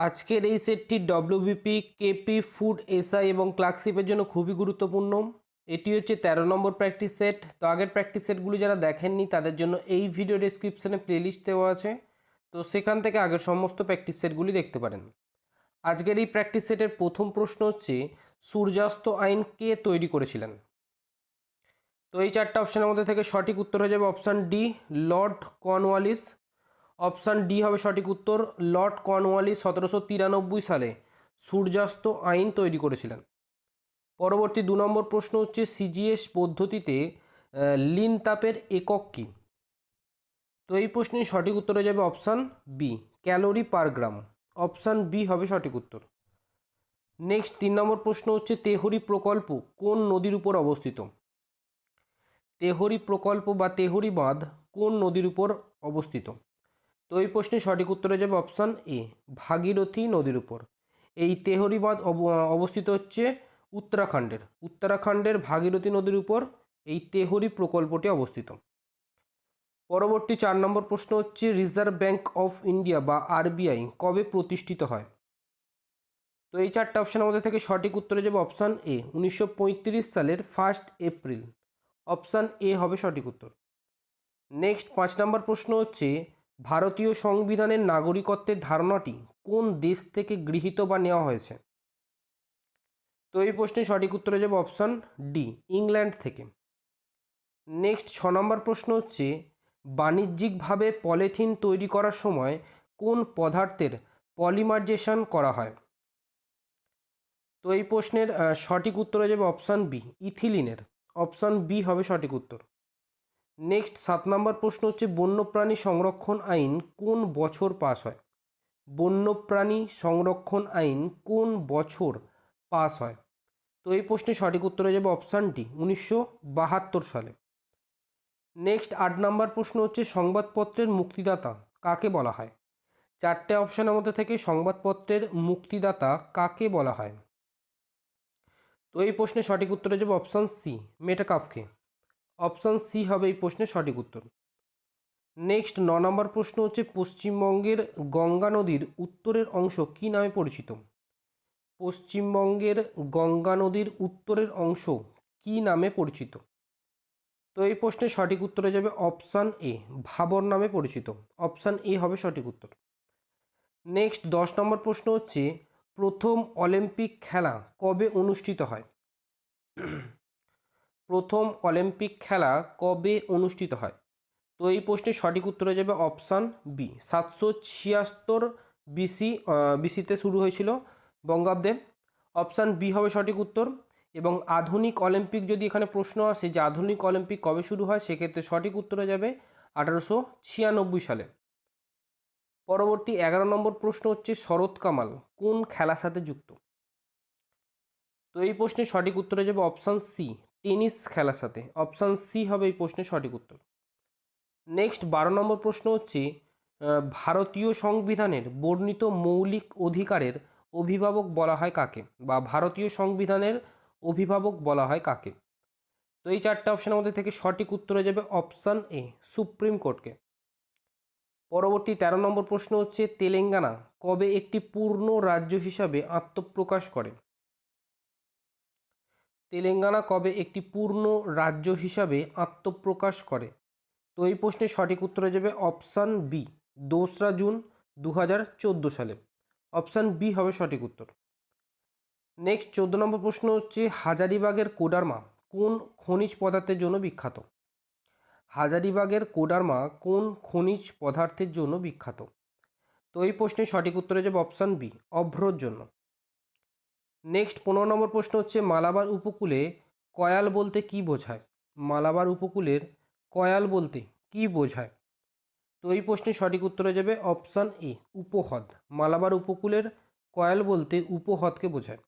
আজকের এই সেটটি ডব্লিউবিপি কেপি ফুড এসআই এবং ক্লার্কশিপের জন্য খুবই গুরুত্বপূর্ণ। এটি হচ্ছে তেরো নম্বর প্র্যাকটিস সেট তো আগের প্র্যাকটিস সেটগুলি যারা দেখেননি, তাদের জন্য এই ভিডিও ডেসক্রিপশনে প্লেলিস্ট দেওয়া আছে। তো সেখান থেকে আগের সমস্ত প্র্যাকটিস সেটগুলি দেখতে পারেন। আজকের এই প্র্যাকটিস সেটের প্রথম প্রশ্ন হচ্ছে, সূর্যাস্ত আইন কে তৈরি করেছিলেন? তো এই চারটা অপশানের মধ্যে থেকে সঠিক উত্তর হয়ে যাবে option D lord Cornwallis option D হবে সঠিক উত্তর, লর্ড কর্নওয়ালি সতেরোশো তিরানব্বই সালে সূর্যাস্ত আইন তৈরি করেছিলেন। পরবর্তী দু নম্বর প্রশ্ন হচ্ছে সিজিএস পদ্ধতিতে লিন তাপের একক কী? তো এই প্রশ্নের সঠিক উত্তর হয়ে যাবে option B, calorie per gram. Option B হবে সঠিক উত্তর। নেক্সট তিন নম্বর প্রশ্ন হচ্ছে, তেহরি প্রকল্প কোন নদীর উপর অবস্থিত? তেহরি প্রকল্প বা তেহরি বাঁধ কোন নদীর উপর অবস্থিত? তো এই প্রশ্নের সঠিক উত্তর যাবে অপশান এ ভাগীরথী নদীর উপর। এই তেহরি বাঁধ অব- অবস্থিত হচ্ছে উত্তরাখণ্ডের। উত্তরাখণ্ডের ভাগীরথী নদীর উপর এই তেহরি প্রকল্পটি অবস্থিত। পরবর্তী চার নম্বর প্রশ্ন হচ্ছে রিজার্ভ ব্যাঙ্ক অফ ইন্ডিয়া বা আরবিআই কবে প্রতিষ্ঠিত হয়? তো এই চারটা অপশানের মধ্যে থেকে সঠিক উত্তর যাবে অপশান এ উনিশশো পঁয়ত্রিশ সালের ফার্স্ট এপ্রিল অপশান এ হবে সঠিক উত্তর। নেক্সট পাঁচ নম্বর প্রশ্ন হচ্ছে ভারতীয় সংবিধানের নাগরিকত্বের ধারণাটি কোন দেশ থেকে গৃহীত বা নেওয়া হয়েছে? তো এই প্রশ্নের সঠিক উত্তর যাবে অপশান ডি, ইংল্যান্ড থেকে। নেক্সট ছ নম্বর প্রশ্ন হচ্ছে, বাণিজ্যিকভাবে পলিথিন তৈরি করার সময় কোন পদার্থের পলিমার্জেশন করা হয়? তো এই প্রশ্নের সঠিক উত্তর যাবে অপশান বি, ইথিলিনের। অপশান বি হবে সঠিক উত্তর। নেক্সট সাত নম্বর প্রশ্ন হচ্ছে, বন্যপ্রাণী সংরক্ষণ আইন কোন বছর পাস হয়? বন্যপ্রাণী সংরক্ষণ আইন কোন বছর পাস হয়? তো এই প্রশ্নের সঠিক উত্তর হয়ে যাবে অপশান ডি উনিশশো সালে। নেক্সট আট নম্বর প্রশ্ন হচ্ছে, সংবাদপত্রের মুক্তিদাতা কাকে বলা হয়? চারটে অপশানের মধ্যে থেকে সংবাদপত্রের মুক্তিদাতা কাকে বলা হয়? তো এই প্রশ্নের সঠিক উত্তর হয়ে যাবে অপশান সি মেটাকাফকে। অপশান সি হবে এই প্রশ্নের সঠিক উত্তর। নেক্সট, ন নম্বর প্রশ্ন হচ্ছে, পশ্চিমবঙ্গের গঙ্গা নদীর উত্তরের অংশ কী নামে পরিচিত? পশ্চিমবঙ্গের গঙ্গা নদীর উত্তরের অংশ কী নামে পরিচিত? তো এই প্রশ্নের সঠিক উত্তরে যাবে অপশান এ, ভাবর নামে পরিচিত। অপশান এ হবে সঠিক উত্তর। নেক্সট, দশ নম্বর প্রশ্ন হচ্ছে, প্রথম অলিম্পিক খেলা কবে অনুষ্ঠিত হয়? প্রথম অলিম্পিক খেলা কবে অনুষ্ঠিত হয়? তো এই প্রশ্নের সঠিক উত্তর হয়ে যাবে অপশান বি সাতশো ছিয়াত্তর বিসি বিসিতে শুরু হয়েছিল বঙ্গাব্দে। অপশান বি হবে সঠিক উত্তর এবং আধুনিক অলিম্পিক যদি এখানে প্রশ্ন আসে যে আধুনিক অলিম্পিক কবে শুরু হয়, সেক্ষেত্রে সঠিক উত্তর হয়ে যাবে আঠারোশো ছিয়ানব্বই সালে। পরবর্তী এগারো নম্বর প্রশ্ন হচ্ছে শরৎ কামাল, কোন খেলার সাথে যুক্ত? তো এই প্রশ্নের সঠিক উত্তর হয়ে যাবে অপশান সি টেনিস খেলার সাথে। অপশান সি হবে এই প্রশ্নের সঠিক উত্তর। নেক্সট বারো নম্বর প্রশ্ন হচ্ছে ভারতীয় সংবিধানের বর্ণিত মৌলিক অধিকারের অভিভাবক বলা হয় কাকে? বা ভারতীয় সংবিধানের অভিভাবক বলা হয় কাকে? তো এই চারটে অপশানের মধ্যে থেকে সঠিক উত্তর হয়ে যাবে অপশান এ, সুপ্রিম কোর্টকে। পরবর্তী তেরো নম্বর প্রশ্ন হচ্ছে, তেলেঙ্গানা কবে একটি পূর্ণ রাজ্য হিসাবে আত্মপ্রকাশ করে? তেলেঙ্গানা কবে একটি পূর্ণ রাজ্য হিসাবে আত্মপ্রকাশ করে? তো এই প্রশ্নের সঠিক উত্তর হয়ে যাবে অপশান বি, দোসরা জুন দু হাজার চোদ্দ সালে। অপশান বি হবে সঠিক উত্তর। নেক্সট, চোদ্দ নম্বর প্রশ্ন হচ্ছে হাজারিবাগের কোডারমা কোন খনিজ পদার্থের জন্য বিখ্যাত? হাজারিবাগের কোডারমা কোন খনিজ পদার্থের জন্য বিখ্যাত? তো এই প্রশ্নের সঠিক উত্তর হয়ে যাবে অপশান বি, অভ্রর জন্য। নেক্সট পনেরো নম্বর প্রশ্ন হচ্ছে, মালাবার উপকূলে কয়াল বলতে কি বোঝায়? মালাবার উপকূলের কয়াল বলতে কি বোঝায়? তো এই প্রশ্নের সঠিক উত্তর হয়ে যাবে অপশান এ উপহ্রদ। মালাবার উপকূলের কয়াল বলতে উপহ্রদকে বোঝায়।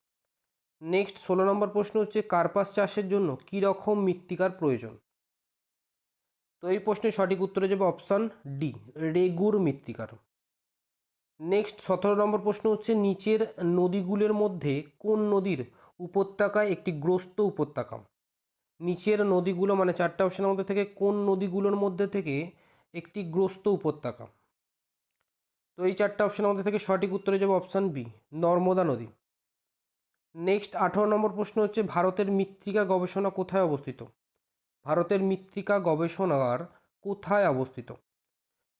নেক্সট ষোলো নম্বর প্রশ্ন হচ্ছে, কার্পাস চাষের জন্য কী রকম মৃত্তিকার প্রয়োজন? তো এই প্রশ্নের সঠিক উত্তর যাবে অপশান ডি রেগুর মৃত্তিকার। নেক্সট সতেরো নম্বর প্রশ্ন হচ্ছে, নিচের নদীগুলোর মধ্যে কোন নদীর উপত্যকায় একটি গ্রস্ত উপত্যকা? নিচের নদীগুলো মানে চারটা অপশনের মধ্যে থেকে কোন নদীগুলোর মধ্যে থেকে একটি গ্রস্ত উপত্যকা? তো এই চারটে অপশনের মধ্যে থেকে সঠিক উত্তরে যাবে অপশান বি, নর্মদা নদী। নেক্সট আঠারো নম্বর প্রশ্ন হচ্ছে, ভারতের মৃত্তিকা গবেষণা কোথায় অবস্থিত? ভারতের মৃত্তিকা গবেষণাগার কোথায় অবস্থিত?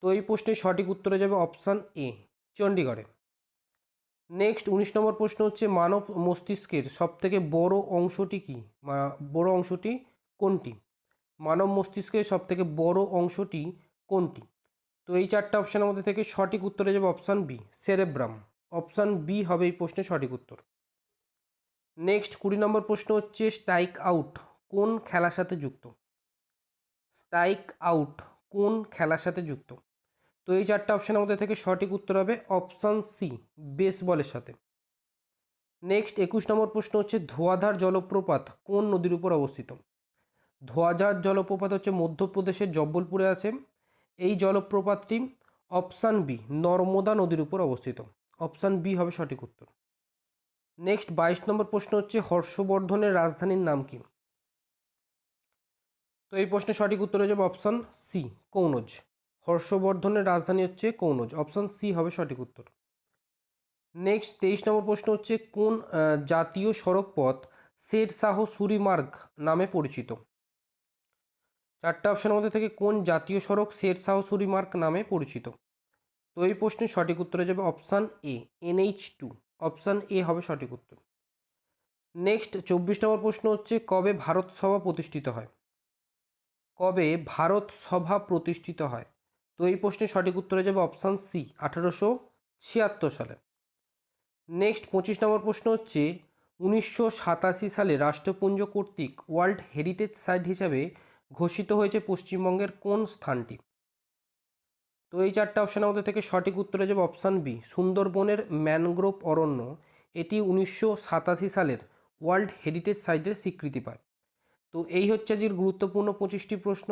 তো এই প্রশ্নের সঠিক উত্তরে যাবে অপশান এ চণ্ডীগড়ে। নেক্সট উনিশ নম্বর প্রশ্ন হচ্ছে, মানব মস্তিষ্কের সবথেকে বড় অংশটি কি? বড় অংশটি কোনটি? মানব মস্তিষ্কের সবথেকে বড় অংশটি কোনটি? তো এই চারটে অপশানের মধ্যে থেকে সঠিক উত্তরে যাবে option B cerebrum option B হবে এই প্রশ্নের সঠিক উত্তর। নেক্সট কুড়ি নম্বর প্রশ্ন হচ্ছে স্ট্রাইক আউট কোন খেলার সাথে যুক্ত? স্ট্রাইক আউট কোন খেলার সাথে যুক্ত? তো এই চারটে অপশানের মধ্যে থেকে সঠিক উত্তর হবে অপশান সি বেসবলের সাথে। নেক্সট একুশ নম্বর প্রশ্ন হচ্ছে ধোয়াধার জলপ্রপাত কোন নদীর উপর অবস্থিত? ধোয়াধার জলপ্রপাত হচ্ছে মধ্যপ্রদেশের জব্বলপুরে আছে। এই জলপ্রপাতটি অপশান বি নর্মদা নদীর উপর অবস্থিত। অপশান বি হবে সঠিক উত্তর। নেক্সট বাইশ নম্বর প্রশ্ন হচ্ছে হর্ষবর্ধনের রাজধানীর নাম কি? তো এই প্রশ্নের সঠিক উত্তর হয়ে যাবে অপশান সি কৌনজ। হর্ষবর্ধনের রাজধানী হচ্ছে কৌনজ? অপশান সি হবে সঠিক উত্তর। নেক্সট তেইশ নম্বর প্রশ্ন হচ্ছে, কোন জাতীয় সড়ক পথ শের শাহ সুরিমার্গ নামে পরিচিত? চারটা অপশনের মধ্যে থেকে কোন জাতীয় সড়ক শের শাহ সুরিমার্গ নামে পরিচিত? তো এই প্রশ্নের সঠিক উত্তরে যাবে option A NH two option A হবে সঠিক উত্তর। নেক্সট চব্বিশ নম্বর প্রশ্ন হচ্ছে, কবে ভারত সভা প্রতিষ্ঠিত হয়? কবে ভারত সভা প্রতিষ্ঠিত হয়? তো এই প্রশ্নের সঠিক উত্তরে যাবে অপশান সি, আঠারোশো ছিয়াত্তর সালে। নেক্সট, পঁচিশ নম্বর প্রশ্ন হচ্ছে, উনিশশো সাতাশি সালে রাষ্ট্রপুঞ্জ কর্তৃক ওয়ার্ল্ড হেরিটেজ সাইট হিসাবে ঘোষিত হয়েছে পশ্চিমবঙ্গের কোন স্থানটি? তো এই চারটা অপশানের মধ্যে থেকে সঠিক উত্তরে যাবে অপশান বি, সুন্দরবনের ম্যানগ্রোভ অরণ্য। এটি উনিশশো সাতাশি সালের ওয়ার্ল্ড হেরিটেজ সাইটের স্বীকৃতি পায়। তো এই হচ্ছে আজকের গুরুত্বপূর্ণ পঁচিশটি প্রশ্ন।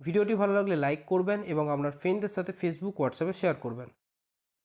ভিডিওটি ভালো লাগলে লাইক করবেন এবং আপনার ফ্রেন্ডদের সাথে ফেসবুক হোয়াটসঅ্যাপে শেয়ার করবেন।